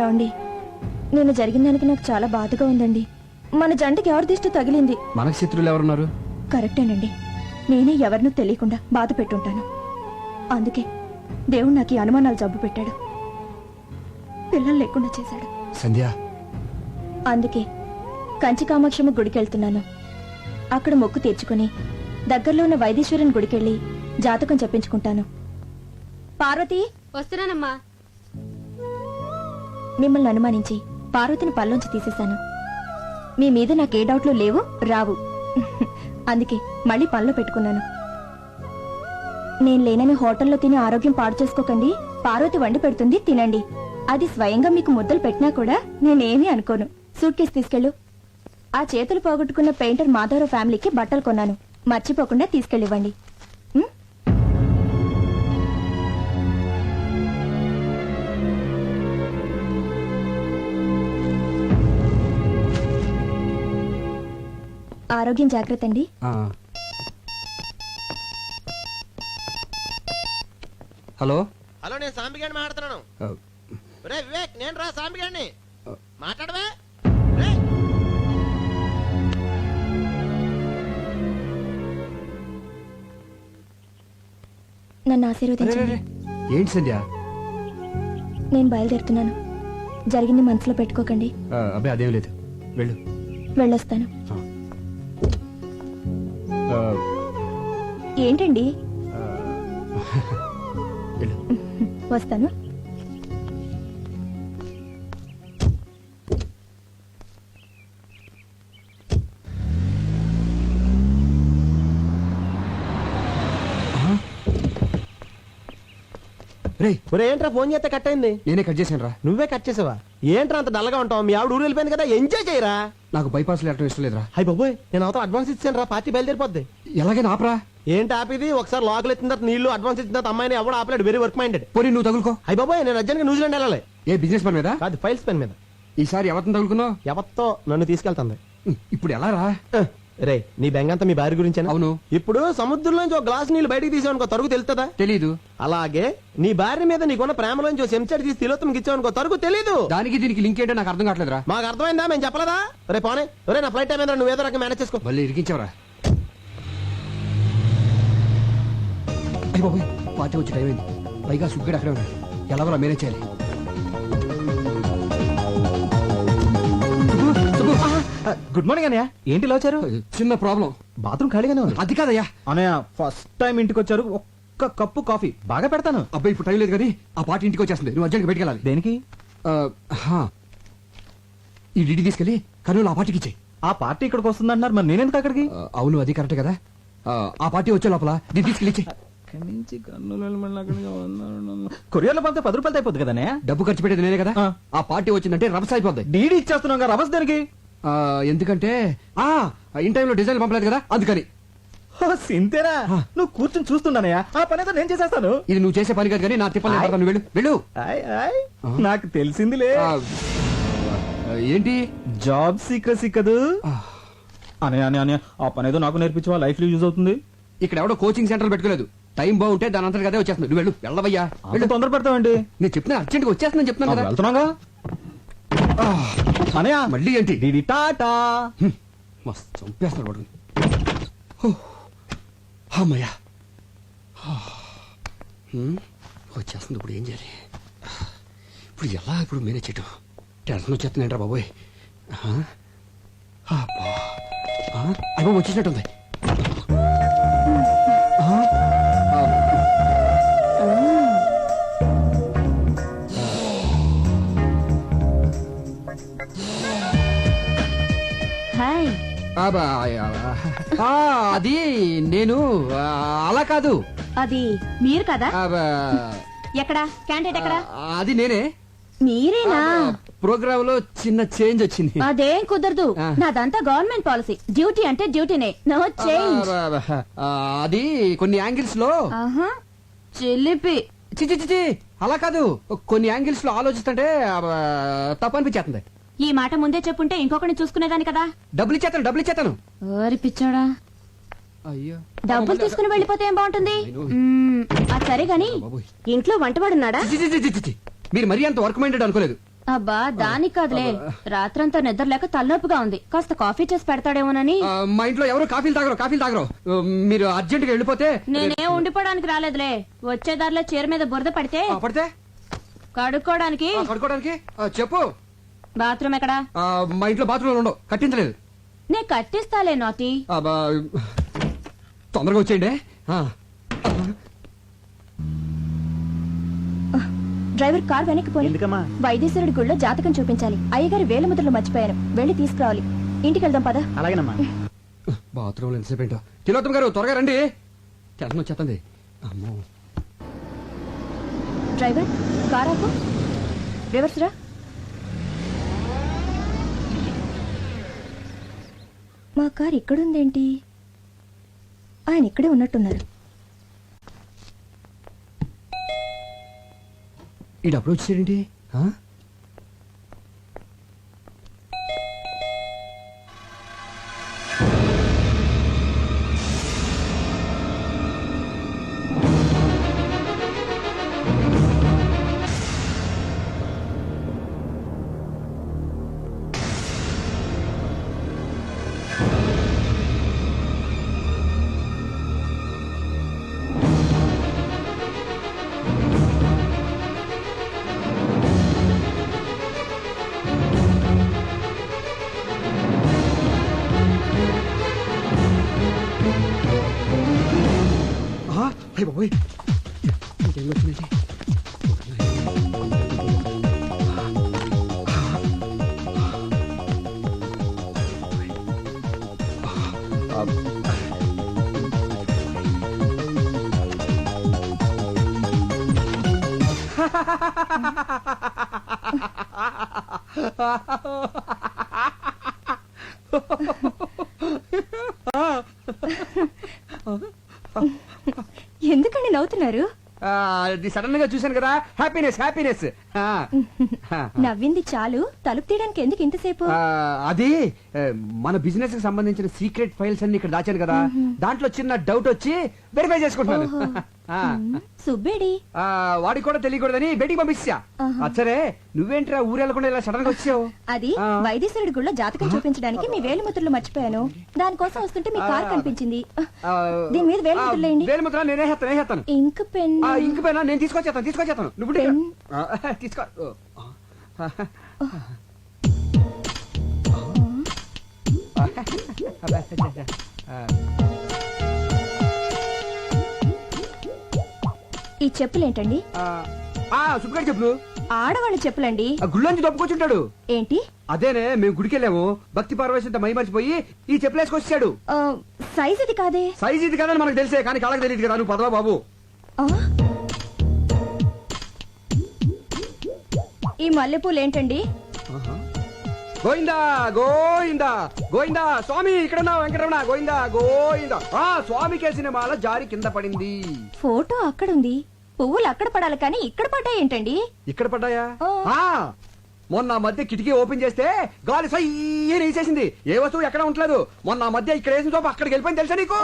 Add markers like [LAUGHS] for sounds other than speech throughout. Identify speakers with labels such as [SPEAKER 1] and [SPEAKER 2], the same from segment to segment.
[SPEAKER 1] ఏమండి? నేను జరిగిన దానికి నాకు చాలా బాధగా ఉందండి. మన జంటకి ఎవరి దిష్టి తగిలింది?
[SPEAKER 2] మనకు శత్రువులు ఎవరున్నారు?
[SPEAKER 1] కరెక్టేనండి. నేనే ఎవరినూ తెలియకుండా బాధ పెట్టుంటాను. అందుకే దేవుడు నాకు ఈ అనుమానాలు జబ్బు పెట్టాడు. పిల్లలు లేకుండా చేశాడు.
[SPEAKER 2] సంధ్య.
[SPEAKER 1] అందుకే కంచి కామాక్షమ్మ గుడికెళ్తున్నాను. అక్కడ మొక్కు తీర్చుకుని దగ్గరలో ఉన్న వైదీశ్వరుని గుడికెళ్ళి జాతకం చెప్పించుకుంటాను. పార్వతి
[SPEAKER 3] వస్తున్నానమ్మా.
[SPEAKER 1] మిమ్మల్ని అనుమానించి పార్వతిని పల్లోంచి తీసేశాను. మీ మీద నాకే డౌట్లు లేవు రావు. [LAUGHS] అందుకే మళ్ళీ పనిలో పెట్టుకున్నాను. నేను లేనని హోటల్లో తిని ఆరోగ్యం పాడు చేసుకోకండి పార్వతి వండి పెడుతుంది తినండి. అది స్వయంగా మీకు ముద్దలు పెట్టినా కూడా నేనేమీ అనుకోను. సూట్ కేసు తీసుకెళ్ళు. ఆ చేతులు పోగొట్టుకున్న పెయింటర్ మాధవరావు ఫ్యామిలీకి బట్టలు కొన్నాను. మర్చిపోకుండా తీసుకెళ్ళివ్వండి. ఆరోగ్యం జాగ్రత్త అండి.
[SPEAKER 2] హలో?
[SPEAKER 4] హలో నేను సాంబిగాడిని మాట్లాడుతున్నాను. రే వివేక్ నేను రా సాంబిగాడిని
[SPEAKER 2] ఆ.
[SPEAKER 4] మాట్లాడవే.
[SPEAKER 1] నన్ను ఆశీర్వదించండి.
[SPEAKER 2] ఏంటి సంధ్య?
[SPEAKER 1] నేను బయలుదేరుతున్నాను. జరిగింది మనసులో పెట్టుకోకండి.
[SPEAKER 2] అబ్బాయి అదేం లేదు. వెళ్ళు.
[SPEAKER 1] వెళ్ళొస్తాను. ఏంటండి? [LAUGHS]
[SPEAKER 2] వెళ్ళు.
[SPEAKER 1] వస్తాను.
[SPEAKER 4] ఏంట్రా ఫోన్ చేస్తే కట్ అయింది?
[SPEAKER 2] నేనే కట్ చేశాను రా
[SPEAKER 4] నువ్వే కట్ చేసావా? ఏంట్రా అంత డల్గా ఉంటావు? మీ ఆవిడ ఊరు వెళ్ళిపోయింది కదా ఎంజాయ్ చేయరా?
[SPEAKER 2] నాకు బైపాస్ లేటం ఇష్టం లేదురా.
[SPEAKER 4] హై బాబోయ్ నేను అవతల అడ్వాన్స్ ఇచ్చాను రా పార్టీ బయలుదేరిపోద్ది.
[SPEAKER 2] ఎలాగైనా ఆపరా.
[SPEAKER 4] ఏంటి ఆపిది? ఒకసారి లోకల్ ఎత్తిన తర్వాత నీళ్ళు అడ్వాన్స్ ఇచ్చిన తర్వాత అమ్మాయిని ఎవడు ఆపలేడు వెరీ వర్క్ మైండెడ్
[SPEAKER 2] పోనీ నువ్వు తగులుకో.
[SPEAKER 4] హై బాబోయ్ నేను అర్జెంట్గా న్యూజిలాండ్ వెళ్ళాలి.
[SPEAKER 2] ఏ బిజినెస్ పని మీద?
[SPEAKER 4] కాదు ఫైల్స్ పెన్ మీద.
[SPEAKER 2] ఈసారి ఎవరిని తగులుకున్నావు?
[SPEAKER 4] ఎవత్తో నన్ను తీసుకెళ్తుంది.
[SPEAKER 2] ఇప్పుడు ఎలా రా?
[SPEAKER 4] రే నీ బెంగంతా మీ భార్య గురించేనా?
[SPEAKER 2] అవును.
[SPEAKER 4] ఇప్పుడు సముద్రంలోంచి ఒక గ్లాస్ నీళ్ళు బయటికి తీసావనుకో తరుగు తెలుస్తుందా
[SPEAKER 2] తెలీదు.
[SPEAKER 4] అలాగే నీ భార్య మీద నీకున్న ప్రేమలోంచి ఓ చెంచాడు తీసి తిలోత్తంకి ఇచ్చావనుకో తరుగు తెలీదు.
[SPEAKER 2] దానికి దీనికి లింక్ ఏంటో నాకు అర్థం కావట్లేదురా.
[SPEAKER 4] మాకు అర్థమైందా? మేము చెప్పలేదా? రే పోనే. రే నా ఫ్లైట్ టైం ఏంద్రా, నువ్వు ఏదో రకం మేనేజ్ చేసుకో.
[SPEAKER 2] మళ్ళీ ఇరికించవరా. అయ్యి బాబోయ్ పార్టీ వచ్చి టైం అయింది. పైగా సుగ్గడు అక్కడే ఉన్నాడు. ఎలాగోలా మేనేజ్ చేయాలి.
[SPEAKER 5] గుడ్ మార్నింగ్ అన్నయ్య. ఏంటి ఇలా వచ్చారు?
[SPEAKER 2] చిన్న ప్రాబ్లం
[SPEAKER 5] బాత్రూమ్ ఖాళీగానే ఉంది.
[SPEAKER 2] అది కాదయ్యా.
[SPEAKER 5] అన్నయ్య ఫస్ట్ టైం ఇంటికి వచ్చారు. ఒక్క కప్పు కాఫీ. బాగా పెడతాను.
[SPEAKER 2] అబ్బాయి ఇప్పుడు టైం లేదు కానీ ఆ పార్టీ ఇంటికి వచ్చేస్తుంది. నువ్వు అర్జెంట్గా బయటికి వెళ్ళాలి.
[SPEAKER 5] దేనికి?
[SPEAKER 2] ఆ, హా. ఈ డిడి తీసుకెళ్ళి కర్నూలు ఆ పార్టీకి ఇచ్చేయి.
[SPEAKER 5] ఆ పార్టీ ఇక్కడికి వస్తుందన్నారు మరి నేనెందుకు అక్కడికి?
[SPEAKER 2] అవును అది కరెక్ట్ కదా. ఆ, ఆ పార్టీ వచ్చే లోపల దీన్ని తీసుకెళ్ళి ఇచ్చేయి.
[SPEAKER 5] కొరియర్లో పంపితే పది రూపాయలు అయిపోద్ది కదా
[SPEAKER 2] డబ్బు ఖర్చు పెట్టేది నేనే కదా?
[SPEAKER 5] ఆ.
[SPEAKER 2] పార్టీ వచ్చిందంటే రభస అయిపోద్ది.
[SPEAKER 5] డీడీ ఇచ్చేస్తున్నాం కదా రవస్ దేనికి?
[SPEAKER 2] ఎందుకంటే ఆ ఇన్ టైంలో డిజైన్ పంపలేదు కదా అందుకని.
[SPEAKER 5] సింతేనా? నువ్వు కూర్చొని చూస్తుండనయ్య. ఆ పని అయితే నేను చేసేస్తాను.
[SPEAKER 2] ఇది నువ్వు చేసే పని కాదు కానీ నా తిప్పలు నేను వెళ్ళు వెళ్ళు.
[SPEAKER 5] నాకు తెలిసిందిలే.
[SPEAKER 2] ఏంటి?
[SPEAKER 5] జాబ్ సీక్రసీ కదూ
[SPEAKER 2] ఆ,
[SPEAKER 5] అనే అనే అనే. ఆ పని ఏదో నాకు నేర్పించవా లైఫ్లో యూజ్ అవుతుంది.
[SPEAKER 2] ఇక్కడ ఎవడో కోచింగ్ సెంటర్ పెట్టుకోలేదు. టైం బాగుంటే దాని అంతా అదే వచ్చేస్తుంది. నువ్వు వెళ్ళు వెళ్ళవయ్యా వెళ్ళు.
[SPEAKER 5] తొందర
[SPEAKER 2] నేను చెప్తున్నా అర్జెంట్గా వచ్చేస్తుందని చెప్తున్నాను కదా.
[SPEAKER 5] వెళ్తున్నాగా? అనయా
[SPEAKER 2] మళ్ళీ ఏంటి?
[SPEAKER 5] డిడి టాటా.
[SPEAKER 2] మస్తు చంపేస్తున్నాడు వాడు. అమ్మయ్యా. వచ్చేస్తుంది ఇప్పుడు ఏం చేయాలి? ఇప్పుడు ఎలా ఇప్పుడు మేనేజ్ చేయటం? టెన్షన్ వచ్చేస్తుందంటారా బాబోయ్. అబ్బా. అయ్యో వచ్చేసినట్టుంది. ఆ, అది నేను ఆ, అలా కాదు.
[SPEAKER 1] అది మీరు కదా?
[SPEAKER 2] అబ్బా,
[SPEAKER 1] ఎక్కడా? క్యాండిడేట్ ఎక్కడా?
[SPEAKER 2] అది నేనే.
[SPEAKER 1] మీరేనా?
[SPEAKER 2] ప్రోగ్రామ్లో చిన్న చేంజ్ వచ్చింది.
[SPEAKER 1] అదేం కుదరదు.
[SPEAKER 2] ఆ.
[SPEAKER 1] నాదంతా గవర్నమెంట్ పాలసీ. డ్యూటీ అంటే డ్యూటీనే. No change.
[SPEAKER 2] ఆ, అది కొన్ని యాంగిల్స్లో
[SPEAKER 1] ఆహా. చిల్లిపి.
[SPEAKER 2] చి చి, చి, చి, అలా కాదు. కొన్ని యాంగిల్స్లో ఆలోచిస్తుంటే తప్పు అనిపించేస్తుంది.
[SPEAKER 1] ఈ మాట ముందే చెప్పుంటే ఇంకొకరిని చూసుకునేదాని కదా?
[SPEAKER 2] డబ్బులు ఇచ్చేస్తాను డబ్బులు
[SPEAKER 1] ఓరి పిచ్చోడా.
[SPEAKER 2] అయ్యో.
[SPEAKER 1] డబ్బులు తీసుకుని వెళ్ళిపోతే ఏం బాగుంటుంది?
[SPEAKER 2] నేను-
[SPEAKER 1] మ్మ్, అది సరే గాని. ఇంట్లో వంటవాడున్నాడా?
[SPEAKER 2] చి, చి, చి, చి, చి, చి. మీరు మరీ అంత వర్క్ మైండెడ్ అనుకోలేదు.
[SPEAKER 3] అబ్బా దానికి కాదులే. రాత్రంతా నిద్ర లేక తలనొప్పిగా ఉంది. కాస్త కాఫీ చేసి పెడతాడేమోనని.
[SPEAKER 2] ఆ, మా ఇంట్లో ఎవరు కాఫీలు తాగరు కాఫీలు తాగరు. ఆ, మీరు అర్జెంట్గా వెళ్ళిపోతే
[SPEAKER 3] నేనే ఉండిపోవడానికి రాలేదులే. వచ్చే దారిలో చీర మీద బురద పడితే
[SPEAKER 2] ఆ, పడితే?
[SPEAKER 3] కడుక్కోవడానికి.
[SPEAKER 2] ఆ, కడుక్కోవడానికి? ఆ, చెప్పు.
[SPEAKER 3] బాత్రూమ్ ఎక్కడా?
[SPEAKER 2] ఆ, మా ఇంట్లో బాత్రూమ్ ఉండవు. కట్టించలేదు.
[SPEAKER 3] నే కట్టిస్తాలే
[SPEAKER 2] ఆ, బా, తొందరగా వచ్చేయండి. ఆ.
[SPEAKER 1] డ్రైవర్ కార్ వెనక్కి
[SPEAKER 5] ఎందుకమ్మా?
[SPEAKER 1] వైద్యేశ్వరుడి గుళ్ళో జాతకం చూపించాలి. అయ్యగారి వేల ముద్రలు మర్చిపోయాను వెళ్ళి తీసుకురావాలి. ఇంటికి వెళ్దాం పద.
[SPEAKER 5] అలాగేనమ్మా.
[SPEAKER 2] బాత్రూంలో ఎంతసేపు ఏంటో. తిలోత్తం గారు త్వరగా రండి. వచ్చేస్తుంది. అమ్మో.
[SPEAKER 1] డ్రైవర్ కార్ ఆపు. రివర్స్ రా. మా కార్ ఇక్కడుందేంటి? ఆయన ఇక్కడే ఉన్నట్టున్నారు.
[SPEAKER 2] ఈ డబ్బులు వచ్చేసేయండి
[SPEAKER 1] ఎందుకండి నవ్వుతున్నారు?
[SPEAKER 2] అది సడన్గా చూశాను కదా. హ్యాపీనెస్ హ్యాపీనెస్
[SPEAKER 1] నవ్వింది చాలు. తలుపు తీయడానికి ఎందుకు ఇంతసేపు?
[SPEAKER 2] అది మన బిజినెస్కి సంబంధించిన సీక్రెట్ ఫైల్స్ అన్ని ఇక్కడ దాచాను కదా. దాంట్లో చిన్న డౌట్ వచ్చి వెరిఫై చేసుకుంటున్నాను. [LAUGHS] ఆ.
[SPEAKER 1] సుబ్బేడి.
[SPEAKER 2] ఆ, వాడికి కూడా తెలియకూడదని బయటికి పంపించా
[SPEAKER 1] ఆహా.
[SPEAKER 2] అచ్చరే నువ్వేంట్రా ఊరెళ్ళకుండా ఇలా సడన్గా వచ్చావు?
[SPEAKER 1] అది
[SPEAKER 2] ఆ.
[SPEAKER 1] వైద్యేశ్వరుడి గుళ్ళో జాతకం చూపించడానికి మీ వేలు ముద్రలు మర్చిపోయాను దానికోసం వస్తుంటే మీ కార్ కనిపించింది.
[SPEAKER 2] ఆ,
[SPEAKER 1] దీని మీద వేలు
[SPEAKER 2] ఆ,
[SPEAKER 1] ముద్రలు వేయండి
[SPEAKER 2] వేలిముద్ర నేనే హేస్తాను నేనే హేస్తాను
[SPEAKER 1] ఇంక్ పెన్.
[SPEAKER 2] ఆ, ఇంక పైన? నేను తీసుకొచ్చేస్తాను తీసుకొచ్చేస్తాను నువ్వు ఉండు ఇక్కడ.
[SPEAKER 1] పెన్.
[SPEAKER 2] ఆ, తీసుకో. ఓ, ఆ. ఆ.
[SPEAKER 1] ఈ చెప్పులేంటండి?
[SPEAKER 2] ఆ, ఆ, సుబ్బగారు చెప్పులు.
[SPEAKER 1] ఆడవాళ్ళ చెప్పులండి.
[SPEAKER 2] ఆ గుళ్ళోంచి దొప్పుకొచ్చుంటాడు
[SPEAKER 1] ఏంటి?
[SPEAKER 2] అదేనే మేము గుడికి వెళ్ళాము భక్తి పార్వశంతో మై మర్చిపోయి ఈ చెప్పులు వేసుకొచ్చాడు
[SPEAKER 1] ఆ, సైజ్ ఇది కాదే?
[SPEAKER 2] సైజ్ ఇది కాదని మనకు తెలిసే కానీ కాళ్ళకి తెలియదు కదా నువ్వు పదవా బాబు?
[SPEAKER 1] ఈ మల్లెపూలు ఏంటండి
[SPEAKER 2] గోయిందా గోయిందా గోయిందా స్వామి ఇక్కడ వెంకటరమణ గోయిందా గోయిందా ఆ స్వామి కేసిన మాల జారి కింద పడింది.
[SPEAKER 1] ఫోటో అక్కడుంది. పువ్వులు అక్కడ పడాలి కానీ ఇక్కడ పడ్డాయి ఏంటండి?
[SPEAKER 2] ఇక్కడ పడ్డాయా?
[SPEAKER 1] ఆ.
[SPEAKER 2] మొన్న మధ్య కిటికీ ఓపెన్ చేస్తే గాలి సయ్యని వేసేసింది. ఏ వస్తువు ఎక్కడ ఉండలేదు మొన్న మధ్య ఇక్కడ వేసిన చోప అక్కడికి వెళ్ళిపోయింది తెలుసా నీకు!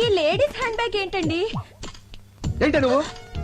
[SPEAKER 1] ఈ లేడీస్ హ్యాండ్ బ్యాగ్ ఏంటండి?
[SPEAKER 2] ఏంటి నువ్వు?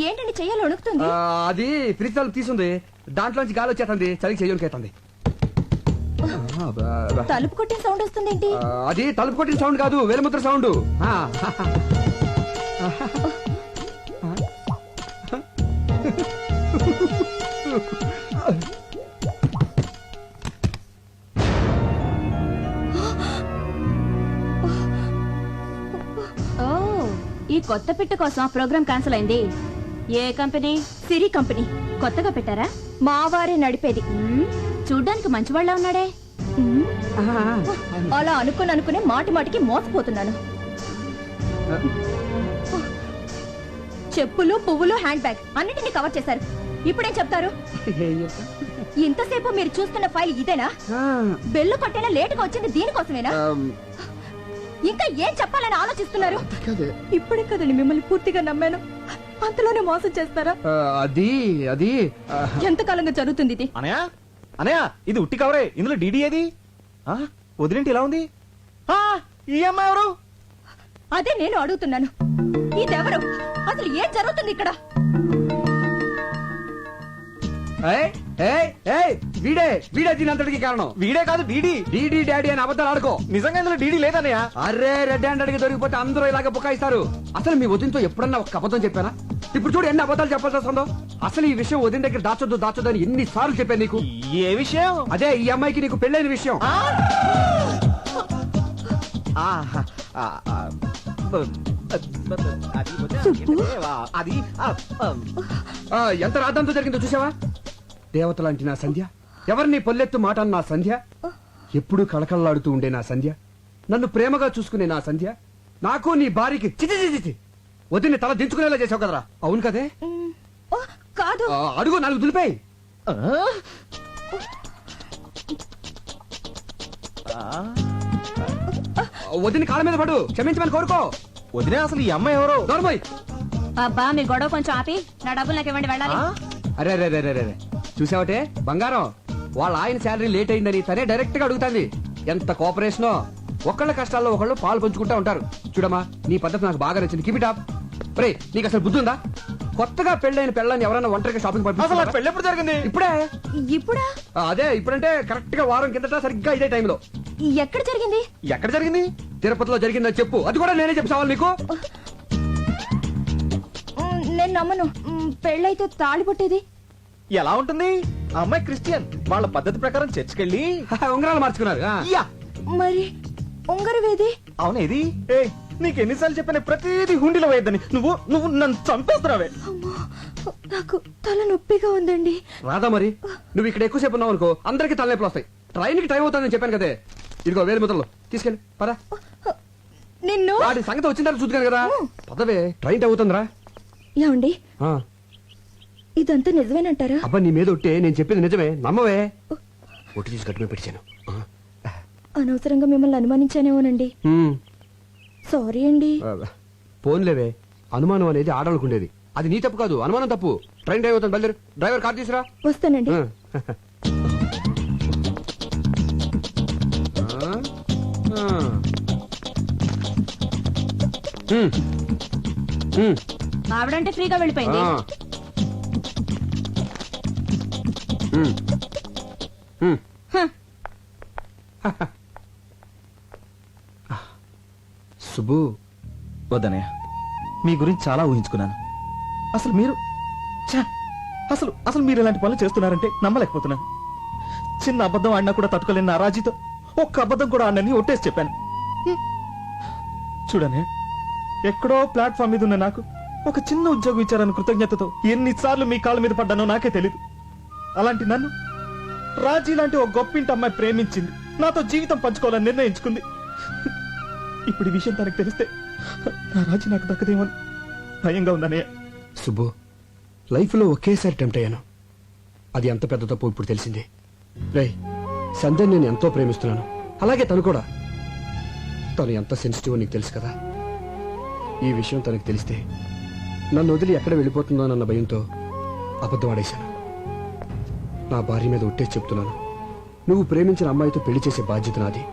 [SPEAKER 1] ఏంటండి చెయ్యాలి వణుకుతుంది?
[SPEAKER 2] ఆ, అది ఫ్రిజ్ తలుపు తీసుంది. దాంట్లోంచి గాలి వచ్చేస్తుంది. చలికి బా.
[SPEAKER 1] తలుపు కొట్టిన సౌండ్ వస్తుందేంటి?
[SPEAKER 2] ఆ, అది తలుపు కొట్టిన సౌండ్ కాదు వేలుముద్ర సౌండ్.
[SPEAKER 3] ఈ కొత్త పిట్ట కోసం ప్రోగ్రామ్ క్యాన్సిల్ అయింది. ఏ కంపెనీ?
[SPEAKER 1] సిరి కంపెనీ.
[SPEAKER 3] కొత్తగా పెట్టారా?
[SPEAKER 1] మా వారే నడిపేది.
[SPEAKER 3] చూడ్డానికి మంచివాళ్ళ ఉన్నాడే.
[SPEAKER 1] అలా అనుకుని అనుకునే మాటి మాటికి మోసపోతున్నాను. చెప్పులు పువ్వులు హ్యాండ్ బ్యాగ్ అన్నిటిని కవర్ చేశారు. ఇప్పుడేం చెప్తారు? ఇంతసేపు మీరు చూస్తున్న ఫైల్ ఇదేనా? బెల్లు కొట్టైనా లేటుగా వచ్చింది దీనికోసమేనా? ఇంకా ఏం చెప్పాలని ఆలోచిస్తున్నారు. ఇప్పుడే కదండి మిమ్మల్ని పూర్తిగా నమ్మాను. అంతలోనే మోసం చేస్తారా?
[SPEAKER 2] అది అది
[SPEAKER 1] ఎంతకాలంగా జరుగుతుంది ఇది?
[SPEAKER 5] అనయా అనయా ఇది ఉట్టి కవరే. ఇందులో డీడీ ఏది? ఆ, వదిలేంటి ఇలా ఉంది? ఆ, ఈ అమ్మాయి ఎవరు?
[SPEAKER 1] అదే నేను అడుగుతున్నాను. ఇదెవరు? అసలు ఏం జరుగుతుంది ఇక్కడ?
[SPEAKER 2] వీడే వీడే దీనంతటికి కారణం.
[SPEAKER 5] వీడే కాదు డీడీ.
[SPEAKER 2] డీడీ డాడీ అని అబద్ధాలు ఆడుకో.
[SPEAKER 5] నిజంగా ఇందులో డీడీ లేదన్నయ్య?
[SPEAKER 2] అరే రెడ్ హ్యాండ్ అడిగి దొరికిపోతే అందరూ ఇలాగ బుకాయిస్తారు. అసలు మీ వదినతో ఎప్పుడన్నా ఒక అబద్ధం చెప్పానా ఇప్పుడు చూడు ఎన్ని అబద్ధాలు చెప్పాల్సి వస్తుందో. అసలు ఈ విషయం వదిన దగ్గర దాచొద్దు దాచొద్దు అని ఎన్ని సార్లు చెప్పాను నీకు.
[SPEAKER 5] ఏ విషయం?
[SPEAKER 2] అదే ఈ అమ్మాయికి నీకు పెళ్ళైన విషయం.
[SPEAKER 5] ఆ? ఆహా, ఆ, ఆ, బ- బ- బ- అది వదినా, ఏంటంటే, ఆ, అది ఆ, ఆ,
[SPEAKER 2] ఆ, ఎంత రాద్దంతో జరిగిందో చూసావా? దేవత లాంటి నా సంధ్య. ఎవరిని పొల్లెత్తు మాట అన్న నా సంధ్య? ఎప్పుడూ కళకళలాడుతూ ఉండే నా సంధ్య? నన్ను ప్రేమగా చూసుకునే నా సంధ్య? నాకు నీ భార్యకి చిచి చిచి. వదిన తల దించుకునేలా చేసావు కదరా? అవును కదే.
[SPEAKER 1] ఓ, కాదు.
[SPEAKER 2] ఆ, అడుగు నాలుగు దులిపాయి?
[SPEAKER 5] ఆ?
[SPEAKER 2] వదిన కాళ్ళ మీద పడు క్షమించమని కోరుకో.
[SPEAKER 5] వదినా అసలు ఈ అమ్మాయి ఎవరు?
[SPEAKER 2] దొరబాయ్
[SPEAKER 3] అబ్బా మీ గొడవ కొంచెం ఆపి నా డబ్బులు నాకు ఇవ్వండి వెళ్ళాలి?
[SPEAKER 2] అరే అరే అరే అరే అరే. చూసావటే? బంగారం వాళ్ళ ఆయన శాలరీ లేట్ అయిందని తనే డైరెక్ట్గా అడుగుతాంది. ఎంత కోఆపరేషనో. ఒకళ్ళ కష్టాల్లో ఒకళ్ళు పాలు పంచుకుంటా ఉంటారు. చూడమ్మా నీ పద్ధతి నాకు బాగా నచ్చింది. కీప్ ఇట్ అప్ రే నీకు అసలు బుద్ధి ఉందా? కొత్తగా పెళ్ళైన పెళ్ళని ఎవరైనా ఒంటరిగా షాపింగ్
[SPEAKER 5] అసలు? పెళ్ళి ఎప్పుడు జరిగింది?
[SPEAKER 2] ఇప్పుడే?
[SPEAKER 1] ఇప్పుడా?
[SPEAKER 2] అదే ఇప్పుడంటే కరెక్ట్గా వారం కిందట సరిగ్గా ఇదే టైంలో.
[SPEAKER 1] ఎక్కడ జరిగింది?
[SPEAKER 5] ఎక్కడ జరిగింది?
[SPEAKER 2] తిరుపతిలో జరిగిందని చెప్పు. అది కూడా నేనే చెప్తావాలి నీకు.
[SPEAKER 1] నేను నమ్మను. పెళ్ళైతే తాళి పుట్టేది.
[SPEAKER 5] ఎలా ఉంటుంది? ఆ అమ్మాయి క్రిస్టియన్. వాళ్ళ పద్ధతి ప్రకారం చర్చికెళ్ళి
[SPEAKER 2] ఉంగరాలు మార్చుకున్నారు
[SPEAKER 1] మరి ఉంగరవేది
[SPEAKER 5] అవును ఇది ఏ నీకు ఎన్నిసార్లు చెప్పిన ప్రతిదీ హుండీలో వేయద్దని. నువ్వు నువ్వు నన్ను చంపేస్తున్నావే.
[SPEAKER 1] అమ్మో నాకు తల నొప్పిగా ఉందండి.
[SPEAKER 2] రాదా మరి నువ్వు ఇక్కడ ఎక్కువసేపు ఉన్నావు అనుకో అందరికి తలనొప్పులు వస్తాయి. ట్రైన్కి టైం అవుతుందని చెప్పాను కదే. ఇదిగో వేలు ముద్రలు తీసుకెళ్ళి పదా.
[SPEAKER 1] నిన్ను?
[SPEAKER 2] వాడి సంగతి వచ్చిన తర్వాత చూద్దాను కదా. పదవే ట్రైన్ టైం అవుతుందిరా.
[SPEAKER 1] ఏమండి?
[SPEAKER 2] ఆ,
[SPEAKER 1] ఇదంతా నిజమేనంటారా?
[SPEAKER 2] అబ్బా నీ మీద ఒట్టే నేను చెప్పింది నిజమే. నమ్మవే. ఒట్టి తీసి కట్టుకుని పెట్టాను
[SPEAKER 1] అనవసరంగా మిమ్మల్ని అనుమానించానేమోనండి. సారీ అండి.
[SPEAKER 2] పోన్లేవే. అనుమానం అనేది ఆడనుకుండేది అది నీ తప్పు కాదు అనుమానం తప్పు. ట్రైన్ టైం అవుతుంది బయలుదేరు. డ్రైవర్ కార్ తీసురా.
[SPEAKER 1] వస్తానండి.
[SPEAKER 3] ఆవిడంటే ఫ్రీగా వెళ్ళిపోయింది. హ.
[SPEAKER 2] సుబ్బు.
[SPEAKER 5] వద్దనయ్య మీ గురించి చాలా ఊహించుకున్నాను. అసలు మీరు ఛ! అసలు అసలు మీరు ఇలాంటి పనులు చేస్తున్నారంటే నమ్మలేకపోతున్నాను. చిన్న అబద్ధం ఆడినా కూడా తట్టుకోలేని నా రాజీతో ఒక్క అబద్ధం కూడా ఆడినని ఒట్టేసి చెప్పాను. చూడనే ఎక్కడో ప్లాట్ఫామ్ మీద ఉన్న నాకు ఒక చిన్న ఉద్యోగం ఇచ్చారని కృతజ్ఞతతో ఎన్నిసార్లు మీ కాళ్ళ మీద పడ్డానో నాకే తెలీదు. అలాంటి నన్ను రాజీ లాంటి ఒక గొప్పింటి అమ్మాయి ప్రేమించింది. నాతో జీవితం పంచుకోవాలని నిర్ణయించుకుంది. ఇప్పుడు ఈ విషయం తనకు తెలిస్తే నా రాజు నాకు దక్కదేమని భయంగా ఉందన్నయ్య
[SPEAKER 2] సుబ్బు లైఫ్లో ఒకేసారి టెంప్ట్ అయ్యాను. అది ఎంత పెద్ద తప్పు ఇప్పుడు తెలిసింది. రే సంధ్య నేను ఎంతో ప్రేమిస్తున్నాను. అలాగే తను కూడా. తను ఎంత సెన్సిటివ్ నీకు తెలుసు కదా? ఈ విషయం తనకు తెలిస్తే నన్ను వదిలి ఎక్కడ వెళ్ళిపోతుందో అన్న భయంతో అబద్ధం ఆడేశాను. నా భార్య మీద ఉట్టేసి చెప్తున్నాను. నువ్వు ప్రేమించిన అమ్మాయితో పెళ్ళి చేసే బాధ్యత నాది.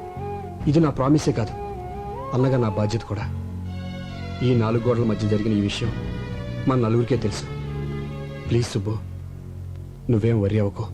[SPEAKER 2] ఇది నా ప్రామిసే కాదు. అన్నగా నా బాధ్యత కూడా. ఈ నాలుగు గోడల మధ్య జరిగిన ఈ విషయం మన నలుగురికే తెలుసు. ప్లీజ్ సుబ్బు నువ్వేం వరి అవ్వకో.